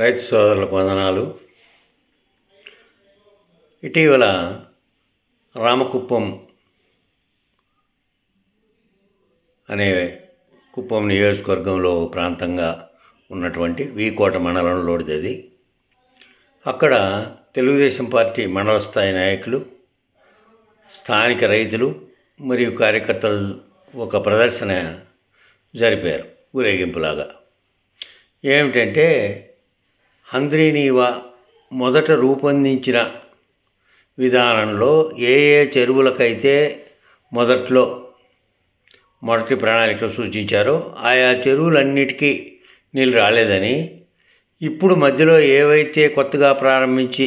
రైతు సోదరులకు వందనాలు. ఇటీవల రామకుప్పం అనే కుప్పం నియోజకవర్గంలో ప్రాంతంగా ఉన్నటువంటి వీకోట మండలంలోది అది అక్కడ తెలుగుదేశం పార్టీ మండల స్థాయి నాయకులు స్థానిక రైతులు మరియు కార్యకర్తలు ఒక ప్రదర్శన జరిపారు ఊరేగింపులాగా. ఏమిటంటే హంద్రీనీవ మొదట రూపొందించిన విధానంలో ఏ ఏ చెరువులకైతే మొదట్లో మొదటి ప్రణాళికలు సూచించారో ఆయా చెరువులన్నిటికీ నీళ్ళు రాలేదని ఇప్పుడు మధ్యలో ఏవైతే కొత్తగా ప్రారంభించి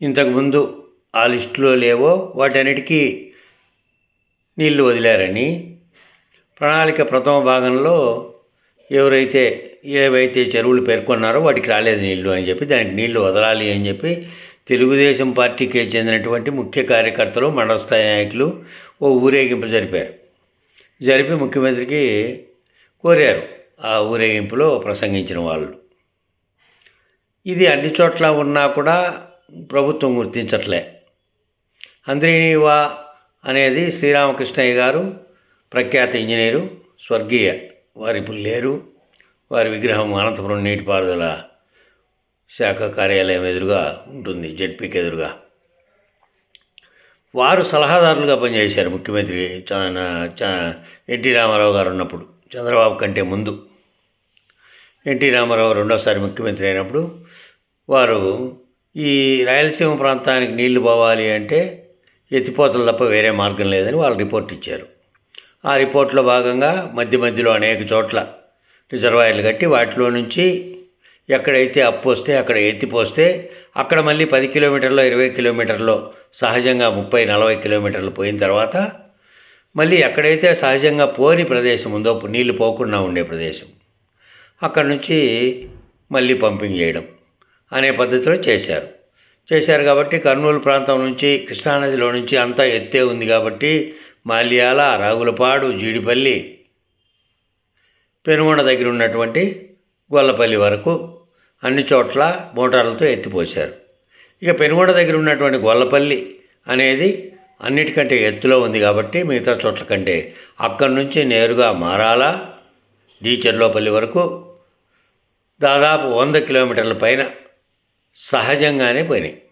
ఇంతకుముందు ఆ లిస్టులో లేవో వాటన్నిటికీ నీళ్ళు వదిలారని ప్రణాళిక ప్రథమ భాగంలో ఎవరైతే ఏవైతే చెరువులు పేర్కొన్నారో వాటికి రాలేదు నీళ్ళు అని చెప్పి దానికి నీళ్ళు వదలాలి అని చెప్పి తెలుగుదేశం పార్టీకి చెందినటువంటి ముఖ్య కార్యకర్తలు మండల స్థాయి నాయకులు ఓ ఊరేగింపు జరిపారు. జరిపి ముఖ్యమంత్రికి కోరారు. ఆ ఊరేగింపులో ప్రసంగించిన వాళ్ళు. ఇది అన్ని చోట్ల ఉన్నా కూడా ప్రభుత్వం గుర్తించట్లే. అంద్రీనీవా అనేది శ్రీరామకృష్ణయ్య గారు ప్రఖ్యాత ఇంజనీరు స్వర్గీయ. వారు ఇప్పుడు లేరు. వారి విగ్రహం అనంతపురం నీటిపారుదల శాఖ కార్యాలయం ఎదురుగా ఉంటుంది జెడ్పీకి ఎదురుగా. వారు సలహాదారులుగా పనిచేశారు ముఖ్యమంత్రి ఎన్టీ రామారావు గారు ఉన్నప్పుడు చంద్రబాబు కంటే ముందు. ఎన్టీ రామారావు రెండోసారి ముఖ్యమంత్రి అయినప్పుడు వారు ఈ రాయలసీమ ప్రాంతానికి నీళ్ళు పోవాలి అంటే ఎత్తిపోతలు తప్ప వేరే మార్గం లేదని వాళ్ళు రిపోర్ట్ ఇచ్చారు. ఆ రిపోర్ట్లో భాగంగా మధ్య మధ్యలో అనేక చోట్ల రిజర్వాయర్లు కట్టి వాటిలో నుంచి ఎక్కడైతే అప్పు వస్తే అక్కడ ఎత్తిపోస్తే అక్కడ మళ్ళీ పది కిలోమీటర్లో ఇరవై కిలోమీటర్లో సహజంగా ముప్పై నలభై కిలోమీటర్లు పోయిన తర్వాత మళ్ళీ ఎక్కడైతే సహజంగా పోని ప్రదేశం ఉందో నీళ్ళు పోకుండా ఉండే ప్రదేశం అక్కడి నుంచి మళ్ళీ పంపింగ్ చేయడం అనే పద్ధతిలో చేశారు. చేశారు కాబట్టి కర్నూలు ప్రాంతం నుంచి కృష్ణానదిలో నుంచి అంతా ఎత్తే ఉంది కాబట్టి మాల్యాల రాగులపాడు జీడిపల్లి పెనుగొండ దగ్గర ఉన్నటువంటి గొల్లపల్లి వరకు అన్ని చోట్ల మోటార్లతో ఎత్తిపోశారు. ఇక పెనుగొండ దగ్గర ఉన్నటువంటి గొల్లపల్లి అనేది అన్నిటికంటే ఎత్తులో ఉంది కాబట్టి మిగతా చోట్ల కంటే అక్కడి నుంచి నేరుగా మారాల డీచర్లోపల్లి వరకు దాదాపు వంద కిలోమీటర్ల పైన సహజంగానే పోయినాయి.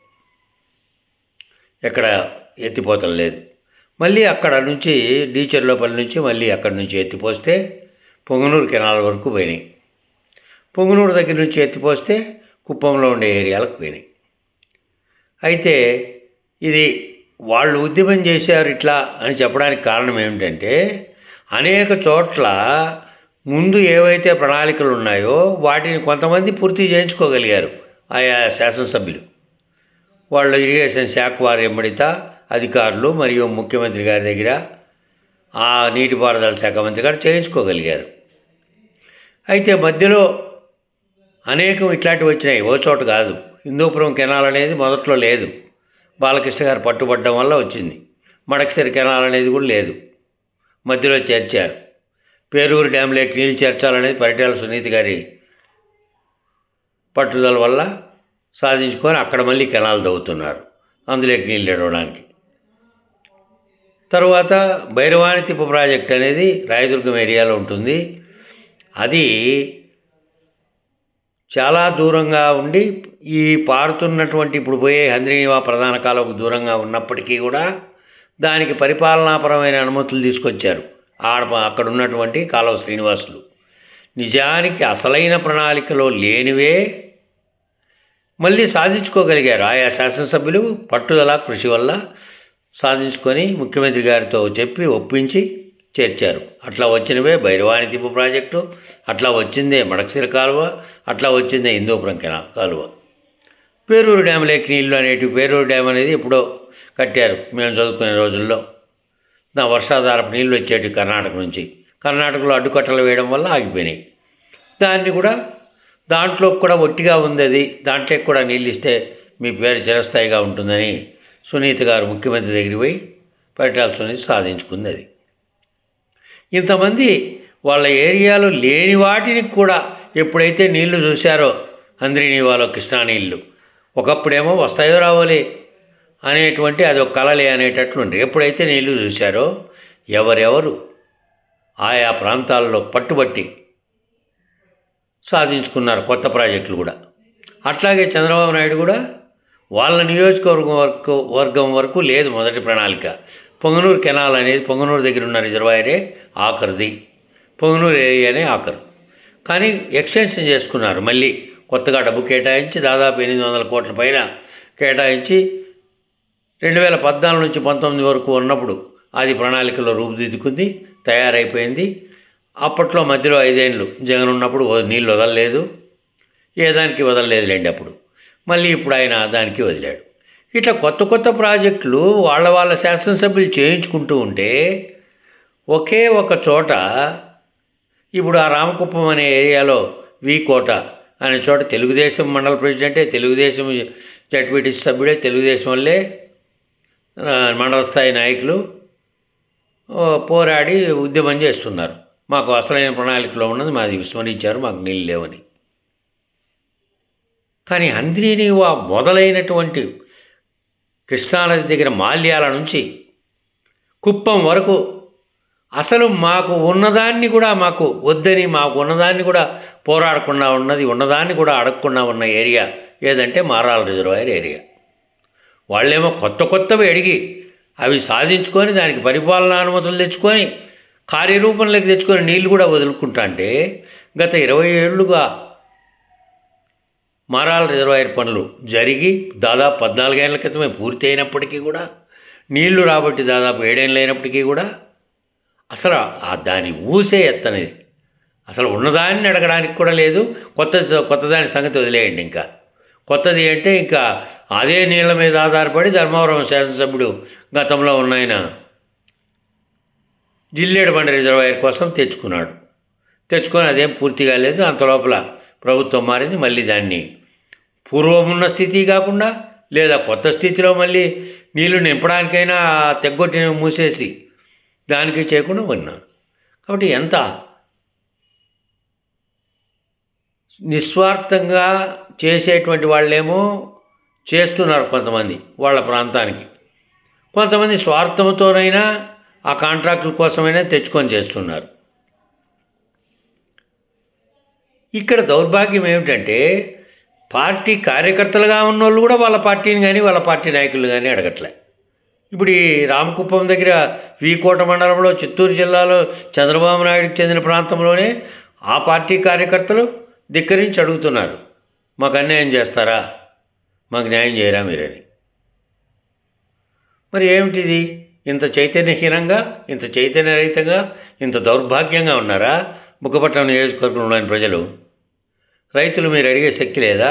ఎక్కడ ఎత్తిపోతలు లేదు. మళ్ళీ అక్కడ నుంచి డీచర్లోపల్లి నుంచి మళ్ళీ అక్కడి నుంచి ఎత్తిపోస్తే పొంగనూరు కెనాల్ వరకు పోయినాయి. పొంగనూరు దగ్గర నుంచి ఎత్తిపోస్తే కుప్పంలో ఉండే ఏరియాలకు పోయినాయి. అయితే ఇది వాళ్ళు ఉద్యమం చేశారు ఇట్లా అని చెప్పడానికి కారణం ఏమిటంటే అనేక చోట్ల ముందు ఏవైతే ప్రణాళికలు ఉన్నాయో వాటిని కొంతమంది పూర్తి చేయించుకోగలిగారు ఆయా శాసనసభ్యులు. వాళ్ళు ఇరిగేషన్ శాఖ వారి ఎమ్మడిత అధికారులు మరియు ముఖ్యమంత్రి గారి దగ్గర ఆ నీటిపారుదల శాఖ మంత్రి గారు చేయించుకోగలిగారు. అయితే మధ్యలో అనేకం ఇట్లాంటివి వచ్చినాయి. ఓ చోట కాదు. హిందూపురం కెనాల్ అనేది మొదట్లో లేదు. బాలకృష్ణ గారు పట్టుబడ్డం వల్ల వచ్చింది. మడకసిరి కెనాల్ అనేది కూడా లేదు. మధ్యలో చేర్చారు. పేరూరు డ్యామ్ నీళ్ళు చేర్చాలనేది పరిటాల సునీతి గారి పట్టుదల వల్ల సాధించుకొని అక్కడ మళ్ళీ కెనాల్ తవ్వుతున్నారు. అందులోకి నీళ్ళు ఇవ్వడానికి తర్వాత భైరవాణి తిప్ప ప్రాజెక్ట్ అనేది రాయదుర్గం ఏరియాలో ఉంటుంది. అది చాలా దూరంగా ఉండి ఈ పారుతున్నటువంటి ఇప్పుడు పోయే హంద్రీనివా ప్రధాన కాలకు దూరంగా ఉన్నప్పటికీ కూడా దానికి పరిపాలనాపరమైన అనుమతులు తీసుకొచ్చారు. ఆడ అక్కడ ఉన్నటువంటి కాలువ శ్రీనివాసులు. నిజానికి అసలైన ప్రణాళికలో లేనివే మళ్ళీ సాధించుకోగలిగారు. ఆయా శాసనసభ్యులు పట్టుదల కృషి వల్ల సాధించుకొని ముఖ్యమంత్రి గారితో చెప్పి ఒప్పించి చేర్చారు. అట్లా వచ్చినవే భైరవాణి తిప్పు ప్రాజెక్టు అట్లా వచ్చిందే మడక్సిర కాలువ అట్లా వచ్చిందే హిందూపురం కాలువ. పేరూరు డ్యామ్ లేక్ నీళ్ళు అనేటివి పేరూరు డ్యామ్ అనేది ఎప్పుడో కట్టారు మేము చదువుకునే రోజుల్లో. నా వర్షాధారపు నీళ్ళు వచ్చేటి కర్ణాటక నుంచి. కర్ణాటకలో అడ్డుకట్టలు వేయడం వల్ల ఆగిపోయినాయి. దాన్ని కూడా దాంట్లో కూడా ఒట్టిగా ఉంది అది. దాంట్లో కూడా నీళ్ళు ఇస్తే మీ పేరు చిరస్థాయిగా ఉంటుందని సునీత గారు ముఖ్యమంత్రి దగ్గరికి పోయి పరిటాల సునీత సాధించుకుంది అది. ఇంతమంది వాళ్ళ ఏరియాలో లేని వాటిని కూడా ఎప్పుడైతే నీళ్ళు చూశారో అంద్రినీవాలో కృష్ణా నీళ్ళు ఒకప్పుడేమో వస్తాయో రావాలి అనేటువంటి అది ఒక కలలే అనేటట్లుండే. ఎప్పుడైతే నీళ్ళు చూశారో ఎవరెవరు ఆయా ప్రాంతాల్లో పట్టుబట్టి సాధించుకున్నారు కొత్త ప్రాజెక్టులు కూడా. అట్లాగే చంద్రబాబు నాయుడు కూడా వాళ్ళ నియోజకవర్గం వరకు వర్గం వరకు లేదు మొదటి ప్రణాళిక. పొంగనూరు కెనాల్ అనేది పొంగనూరు దగ్గర ఉన్న రిజర్వాయరే ఆఖరిది. పొంగనూరు ఏరియానే ఆఖరు. కానీ ఎక్స్టెన్షన్ చేసుకున్నారు. మళ్ళీ కొత్తగా డబ్బు కేటాయించి దాదాపు ఎనిమిది వందల కోట్ల పైన కేటాయించి రెండు వేల పద్నాలుగు నుంచి పంతొమ్మిది వరకు ఉన్నప్పుడు అది ప్రణాళికలో రూపుదిద్దుకుంది తయారైపోయింది. అప్పట్లో మధ్యలో ఐదేళ్ళు జగన్ ఉన్నప్పుడు నీళ్ళు వదలలేదు. ఏ దానికి వదలలేదులేండి అప్పుడు. మళ్ళీ ఇప్పుడు ఆయన దానికి వదిలాడు. ఇట్లా కొత్త కొత్త ప్రాజెక్టులు వాళ్ళ వాళ్ళ శాసనసభ్యులు చేయించుకుంటూ ఉంటే ఒకే ఒక చోట ఇప్పుడు ఆ రామకుప్పం అనే ఏరియాలో వి కోట అనే చోట తెలుగుదేశం మండల ప్రెసిడెంటే తెలుగుదేశం జడ్పీటీసీ సభ్యుడే తెలుగుదేశం వల్లే మండల స్థాయి నాయకులు పోరాడి ఉద్యమం చేస్తున్నారు. మాకు అసలైన ప్రణాళికలో ఉన్నది మాది విస్మరించారు మాకు నీళ్ళు లేవని. కానీ అంద్రిని మొదలైనటువంటి కృష్ణానది దగ్గర మాల్యాల నుంచి కుప్పం వరకు అసలు మాకు ఉన్నదాన్ని కూడా మాకు వద్దని మాకు ఉన్నదాన్ని కూడా పోరాడకుండా ఉన్నది ఉన్నదాన్ని కూడా అడగకుండా ఉన్న ఏరియా ఏదంటే మారాల రిజర్వాయర్ ఏరియా. వాళ్ళేమో కొత్త కొత్తవి అడిగి అవి సాధించుకొని దానికి పరిపాలనా అనుమతులు తెచ్చుకొని కార్యరూపంలోకి తెచ్చుకొని నీళ్ళు కూడా వదులుకుంటా అంటే గత ఇరవై ఏళ్ళుగా మారాల రిజర్వాయర్ పనులు జరిగి దాదాపు పద్నాలుగేళ్ళ క్రితమే పూర్తి అయినప్పటికీ కూడా నీళ్ళు రాబట్టి దాదాపు ఏడేళ్ళు అయినప్పటికీ కూడా అసలు ఆ దాని ఊసే ఎత్తనిది. అసలు ఉన్నదాన్ని అడగడానికి కూడా లేదు. కొత్త కొత్త దాని సంగతి వదిలేయండి ఇంకా. కొత్తది అంటే ఇంకా అదే నీళ్ళ మీద ఆధారపడి ధర్మవరం శాసనసభ్యుడు గతంలో ఉన్నాయన జిల్లేడు బండి రిజర్వాయర్ కోసం తెచ్చుకున్నాడు. తెచ్చుకొని అదేం పూర్తిగా లేదు. అంత లోపల ప్రభుత్వం మారింది మళ్ళీ దాన్ని పూర్వం ఉన్న స్థితి కాకుండా లేదా కొత్త స్థితిలో మళ్ళీ నీళ్ళు నింపడానికైనా తెగ్గొట్టి తెగ్గొట్టిని మూసేసి దానికి చేయకుండా ఉన్నాను కాబట్టి ఎంత నిస్వార్థంగా చేసేటువంటి వాళ్ళేమో చేస్తున్నారు కొంతమంది వాళ్ళ ప్రాంతానికి. కొంతమంది స్వార్థంతోనైనా ఆ కాంట్రాక్టుల కోసమైనా తెచ్చుకొని చేస్తున్నారు. ఇక్కడ దౌర్భాగ్యం ఏమిటంటే పార్టీ కార్యకర్తలుగా ఉన్నోళ్ళు కూడా వాళ్ళ పార్టీని కానీ వాళ్ళ పార్టీ నాయకులు కానీ అడగట్లే. ఇప్పుడు ఈ రామకుప్పం దగ్గర వీకోట మండలంలో చిత్తూరు జిల్లాలో చంద్రబాబు నాయుడుకి చెందిన ప్రాంతంలోనే ఆ పార్టీ కార్యకర్తలు ధిక్కరించి అడుగుతున్నారు. మాకు అన్యాయం చేస్తారా? మాకు న్యాయం చేయరా మీరని. మరి ఏమిటిది? ఇంత చైతన్యహీనంగా ఇంత చైతన్యరహితంగా ఇంత దౌర్భాగ్యంగా ఉన్నారా? బుక్కపట్నం నియోజకవర్గంలోని ప్రజలు రైతులు మీరు అడిగే శక్తి లేదా?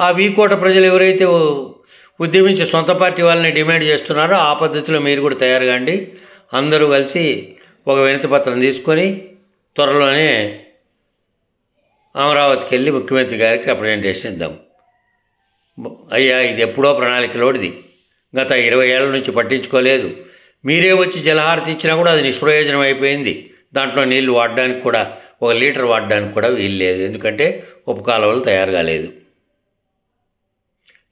ఆ వీకోట ప్రజలు ఎవరైతే ఉద్యమించి సొంత పార్టీ వాళ్ళని డిమాండ్ చేస్తున్నారో ఆ పద్ధతిలో మీరు కూడా తయారు కాండి అందరూ కలిసి ఒక వినతి పత్రం తీసుకొని త్వరలోనే అమరావతికి వెళ్ళి ముఖ్యమంత్రి గారికి రిప్రజెంటేషన్ ఇద్దాం. అయ్యా ఇది ఎప్పుడో ప్రణాళికలోడిది గత ఇరవై ఏళ్ళ నుంచి పట్టించుకోలేదు. మీరే వచ్చి జలహారతి ఇచ్చినా కూడా అది నిష్ప్రయోజనం అయిపోయింది. దాంట్లో నీళ్ళు వాడడానికి కూడా ఒక లీటర్ వాడడానికి కూడా వీలు లేదు. ఎందుకంటే ఉప కాలువలు తయారు కాలేదు.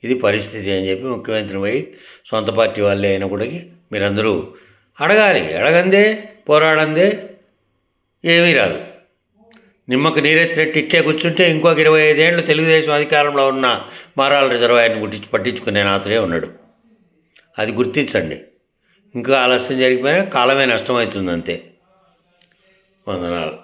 ఇది పరిస్థితి అని చెప్పి ముఖ్యమంత్రి పోయి సొంత పార్టీ వాళ్ళే అయినప్పటికీ మీరందరూ అడగాలి. అడగందే పోరాడందే ఏమీ రాదు. నిమ్మకు నీరెత్తినట్టు ఇట్లే కూర్చుంటే ఇంకొక ఇరవై ఐదేళ్ళు తెలుగుదేశం అధికారంలో ఉన్న మారాల రిజర్వాయర్ని గుర్తించి పట్టించుకునే నాతనే ఉన్నాడు. అది గుర్తించండి. ఇంకా ఆలస్యం జరిగిపోయినా కాలమే నష్టమవుతుంది అంతే వందనాలు